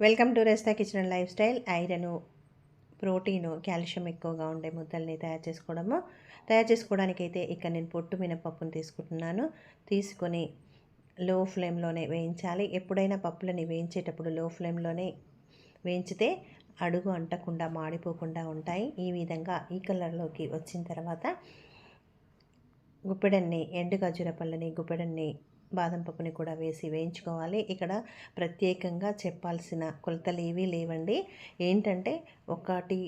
Welcome to Rizta kitchen and lifestyle. Iron protein calcium ఎక్కువగా ఉండే ముద్దల్ని తయారు చేసుకోవడము. తయారు చేసుకోవడానికి అయితే ఇక్కడ నేను పొట్టు మినపప్పును తీసుకుంటున్నాను. తీసుకొని లో ఫ్లేమ్లోనే వేయించాలి. ఎప్పుడైనా పప్పులని వేయించేటప్పుడు లో ఫ్లేమ్లోనే వేయించితే అడుగు అంటకుండా మాడిపోకుండా ఉంటాయి. ఈ విధంగా ఈ కలర్లోకి వచ్చిన తర్వాత గుప్పెడన్ని ఎండు ఖర్జూర పళ్ళని గుప్పెడన్ని బాదం పప్పుని కూడా వేసి వేయించుకోవాలి. ఇక్కడ ప్రత్యేకంగా చెప్పాల్సిన కొలతలు ఏవీ లేవండి. ఏంటంటే ఒకటి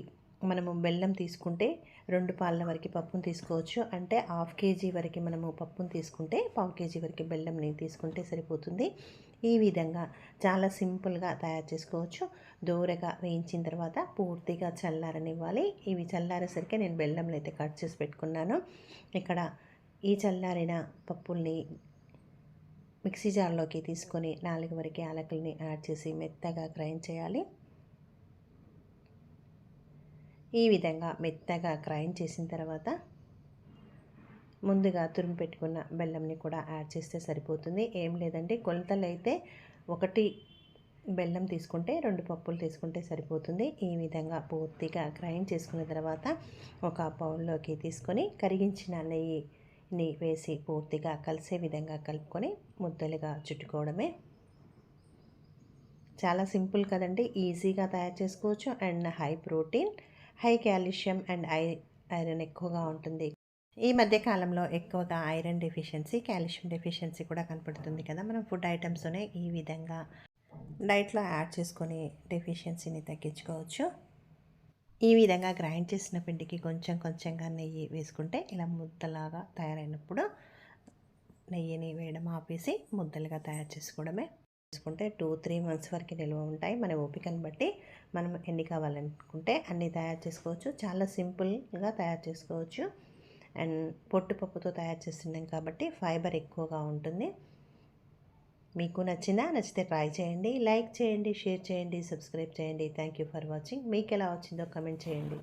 మనము బెల్లం తీసుకుంటే రెండు పాల వరకు పప్పును తీసుకోవచ్చు. అంటే హాఫ్ కేజీ వరకు మనము పప్పును తీసుకుంటే పావు కేజీ వరకు బెల్లంని తీసుకుంటే సరిపోతుంది. ఈ విధంగా చాలా సింపుల్గా తయారు చేసుకోవచ్చు. దూరగా వేయించిన తర్వాత పూర్తిగా చల్లారనివ్వాలి. ఇవి చల్లారేసరికి నేను బెల్లంలో అయితే కట్ చేసి పెట్టుకున్నాను. ఇక్కడ ఈ చల్లారిన పప్పుల్ని మిక్సీ జార్లోకి తీసుకొని నాలుగు వరకు యాలకుల్ని యాడ్ చేసి మెత్తగా గ్రైండ్ చేయాలి. ఈ విధంగా మెత్తగా గ్రైండ్ చేసిన తర్వాత ముందుగా తురిమి పెట్టుకున్న బెల్లంని కూడా యాడ్ చేస్తే సరిపోతుంది. ఏం లేదంటే కొలతలు అయితే ఒకటి బెల్లం తీసుకుంటే రెండు పప్పులు తీసుకుంటే సరిపోతుంది. ఈ విధంగా పూర్తిగా గ్రైండ్ చేసుకున్న తర్వాత ఒక బౌల్లోకి తీసుకొని కరిగించిన నెయ్యి ని వేసి పూర్తిగా కలిసే విధంగా కలుపుకొని ముద్దలుగా చుట్టుకోవడమే. చాలా సింపుల్ కదండి. ఈజీగా తయారు చేసుకోవచ్చు. And high protein high calcium and I iron ఎక్కువగా ఉంటుంది. ఈ మధ్య కాలంలో ఎక్కువగా ఐరన్ డెఫిషియన్సీ కాల్షియం డెఫిషియన్సీ కూడా కనపడుతుంది కదా. మనం ఫుడ్ ఐటమ్స్నే ఈ విధంగా డైట్లో యాడ్ చేసుకొని డెఫిషియన్సీని తగ్గించుకోవచ్చు. ఈ విధంగా గ్రైండ్ చేసిన పిండికి కొంచెం కొంచెంగా నెయ్యి వేసుకుంటే ఇలా ముద్దలాగా తయారైనప్పుడు నెయ్యిని వేయడం ఆపేసి ముద్దలుగా తయారు చేసుకోవడమే. చేసుకుంటే టూ త్రీ మంత్స్ వరకు నిల్వ ఉంటాయి. మన ఓపికను బట్టి మనం ఎన్ని కావాలనుకుంటే అన్నీ తయారు చేసుకోవచ్చు. చాలా సింపుల్గా తయారు చేసుకోవచ్చు. అండ్ పొట్టుపప్పుతో తయారు చేస్తున్నాం కాబట్టి ఫైబర్ ఎక్కువగా ఉంటుంది. మీకు నచ్చిందా నచ్చితే ట్రై చేయండి లైక్ చేయండి షేర్ చేయండి సబ్స్క్రైబ్ చేయండి. Thank you for watching. మీకు ఎలా వచ్చిందో కమెంట్ చేయండి.